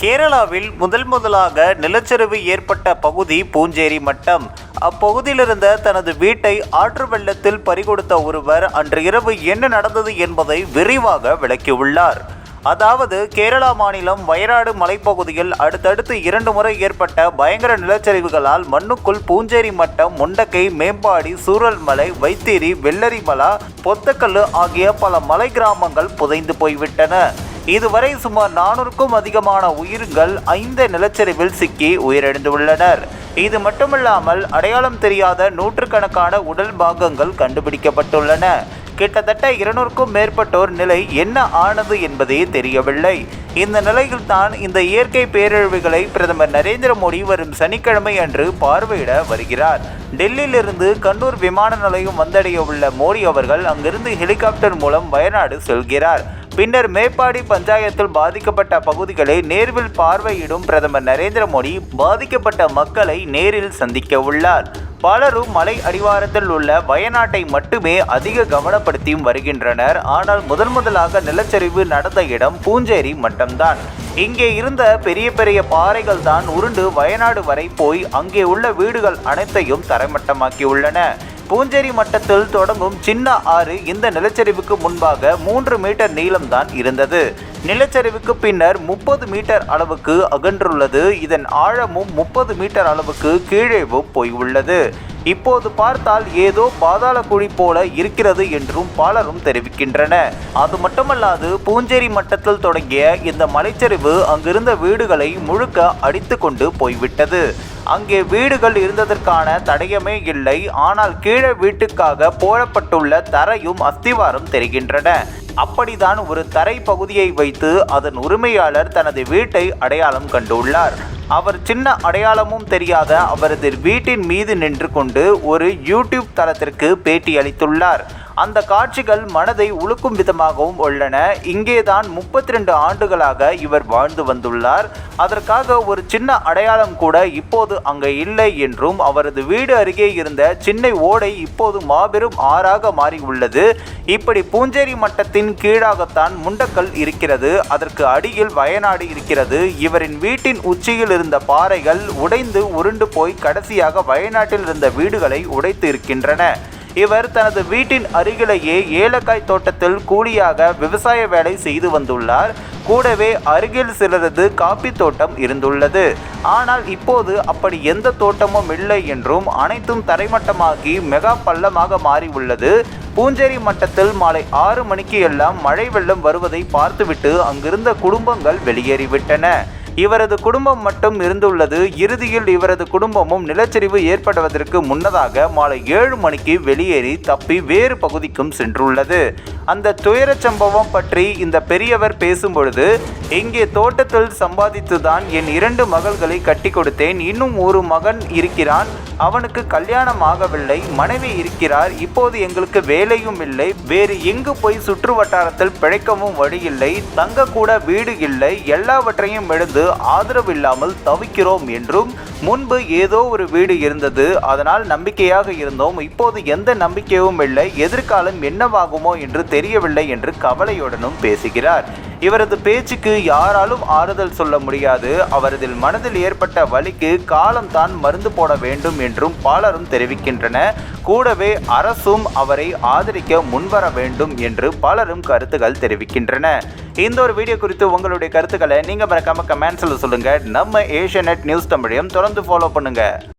கேரளாவில் முதல் முதலாக நிலச்சரிவு ஏற்பட்ட பகுதி பூஞ்சேரி மட்டம். அப்பகுதியிலிருந்த தனது வீட்டை ஆற்று வெள்ளத்தில் பறிகொடுத்த ஒருவர் அன்று இரவு என்ன நடந்தது என்பதை விரிவாக விளக்கியுள்ளார். அதாவது கேரளா மாநிலம் வயநாடு மலைப்பகுதியில் அடுத்தடுத்து இரண்டு முறை ஏற்பட்ட பயங்கர நிலச்சரிவுகளால் மண்ணுக்குள் பூஞ்சேரி மட்டம் முண்டக்கை மேம்பாடி சூரல்மலை வைத்தேரி வெள்ளரிமலா பொத்தக்கல்லு ஆகிய பல மலை கிராமங்கள் புதைந்து போய்விட்டன. இதுவரை சுமார் நானூறுக்கும் அதிகமான உயிர்கள் ஐந்து நிலச்சரிவில் சிக்கி உயிரிழந்துள்ளனர். இது மட்டுமல்லாமல் அடையாளம் தெரியாத நூற்றுக்கணக்கான உடல் பாகங்கள் கண்டுபிடிக்கப்பட்டுள்ளன. கிட்டத்தட்ட இருநூறுக்கும் மேற்பட்டோர் நிலை என்ன ஆனது என்பதே தெரியவில்லை. இந்த நிலையில் தான் இந்த இயற்கை பேரழிவுகளை பிரதமர் நரேந்திர மோடி வரும் சனிக்கிழமை அன்று பார்வையிட வருகிறார். டெல்லியிலிருந்து கண்ணூர் விமான நிலையம் வந்தடைய உள்ள மோடி அவர்கள் அங்கிருந்து ஹெலிகாப்டர் மூலம் வயநாடு செல்கிறார். பின்னர் மேப்பாடி பஞ்சாயத்தில் பாதிக்கப்பட்ட பகுதிகளை நேர்வில் பார்வையிடும் பிரதமர் நரேந்திர மோடி பாதிக்கப்பட்ட மக்களை நேரில் சந்திக்க உள்ளார். பலரும் மலை அடிவாரத்தில் உள்ள வயநாட்டை மட்டுமே அதிக கவனப்படுத்தியும் வருகின்றனர். ஆனால் முதன் முதலாக நிலச்சரிவு நடந்த இடம் பூஞ்சேரி மட்டம்தான். இங்கே இருந்த பெரிய பெரிய பாறைகள் தான் உருண்டு வயநாடு வரை போய் அங்கே உள்ள வீடுகள் அனைத்தையும் தரைமட்டமாக்கியுள்ளன. பூஞ்சேரி மட்டத்தில் தொடங்கும் சின்ன ஆறு இந்த நிலச்சரிவுக்கு முன்பாக மூன்று மீட்டர் நீளம்தான் இருந்தது. நிலச்சரிவுக்கு பின்னர் முப்பது மீட்டர் அளவுக்கு அகன்றுள்ளது. இதன் ஆழமும் முப்பது மீட்டர் அளவுக்கு கீழேவும் போய் உள்ளது. இப்போது பார்த்தால் ஏதோ பாதாள குழி போல இருக்கிறது என்றும் பலரும் தெரிவிக்கின்றன. அது மட்டுமல்லாது பூஞ்சேரி மட்டத்தில் தொடங்கிய இந்த மலைச்சரிவு அங்கிருந்த வீடுகளை முழுக்க அடித்து கொண்டு போய்விட்டது. அங்கே வீடுகள் இருந்ததற்கான தடயமே இல்லை. ஆனால் கீழே வீட்டுக்காக போடப்பட்டுள்ள தரையும் அஸ்திவாரம் தெரிகின்றன. அப்படிதான் ஒரு தரை பகுதியை வைத்து அதன் உரிமையாளர் தனது வீட்டை அடையாளம் கண்டுள்ளார். அவர் சின்ன அடையாளமும் தெரியாத அவரது வீட்டின் மீது நின்று கொண்டு ஒரு யூடியூப் தளத்திற்கு பேட்டி அளித்துள்ளார். அந்த காட்சிகள் மனதை உழுக்கும் விதமாகவும் உள்ளன. இங்கேதான் முப்பத்தி ரெண்டு ஆண்டுகளாக இவர் வாழ்ந்து வந்துள்ளார். அதற்காக ஒரு சின்ன அடையாளம் கூட இப்போது அங்கே இல்லை என்றும் அவரது வீடு அருகே இருந்த சின்ன ஓடை இப்போது மாபெரும் ஆறாக மாறி உள்ளது. இப்படி பூஞ்சேரி மட்டத்தின் கீழாகத்தான் முண்டக்கல் இருக்கிறது. அதற்கு அடியில் வயநாடு இருக்கிறது. இவரின் வீட்டின் உச்சியில் இருந்த பாறைகள் உடைந்து உருண்டு போய் கடைசியாக வயநாட்டில் இருந்த வீடுகளை உடைத்து இருக்கின்றன. இவர் தனது வீட்டின் அருகிலேயே ஏலக்காய் தோட்டத்தில் கூலியாக விவசாய வேலை செய்து வந்துள்ளார். கூடவே அருகில் சிலரது காப்பி தோட்டம் இருந்துள்ளது. ஆனால் இப்போது அப்படி எந்த தோட்டமும் இல்லை என்றும் அனைத்தும் தரைமட்டமாகி மெகா பள்ளமாக மாறி உள்ளது பூஞ்சேரி மட்டத்தில் மாலை ஆறு மணிக்கு எல்லாம் மழை வெள்ளம் வருவதை பார்த்துவிட்டு அங்கிருந்த குடும்பங்கள் வெளியேறிவிட்டன. இவரது குடும்பம் மட்டும் இருந்துள்ளது. இறுதியில் இவரது குடும்பமும் நிலச்சரிவு ஏற்படுவதற்கு முன்னதாக மாலை ஏழு மணிக்கு வெளியேறி தப்பி வேறு பகுதிக்கும் சென்றுள்ளது. அந்த துயரச் சம்பவம் பற்றி இந்த பெரியவர் பேசும்பொழுது இங்கே தோட்டத்தில் சம்பாதித்துதான் என் இரண்டு மகள்களை கட்டி கொடுத்தேன். இன்னும் ஒரு மகன் இருக்கிறான். அவனுக்கு கல்யாணம் ஆகவில்லை. மனைவி இருக்கிறார். இப்போது எங்களுக்கு வேலையும் இல்லை. வேறு எங்கு போய் சுற்று வட்டாரத்தில் பிழைக்கவும் வழி இல்லை. தங்க கூட வீடு இல்லை. எல்லாவற்றையும் எழுந்து ஆதரவு இல்லாமல் தவிக்கிறோம் என்றும் முன்பு ஏதோ ஒரு வீடு இருந்தது. அதனால் நம்பிக்கையாக இருந்தோம். இப்போது எந்த நம்பிக்கையும் இல்லை. எதிர்காலம் என்னவாகுமோ என்று தெரியவில்லை என்று கவலையுடனும் பேசுகிறார். இவரது பேச்சுக்கு யாராலும் ஆறுதல் சொல்ல முடியாது. அவரது மனதில் ஏற்பட்ட வலிக்கு காலம் தான் மருந்து போட வேண்டும் என்றும் பலரும் தெரிவிக்கின்றன. கூடவே அரசும் அவரை ஆதரிக்க முன்வர வேண்டும் என்று பலரும் கருத்துக்கள் தெரிவிக்கின்றன. இந்த ஒரு வீடியோ குறித்து உங்களுடைய கருத்துக்களை நீங்கள் மறக்காம கமெண்ட்ஸில் சொல்லுங்கள் நம்ம ஏஷியா நியூஸ் தமிழையும் தொடர்ந்து ஃபாலோ பண்ணுங்கள்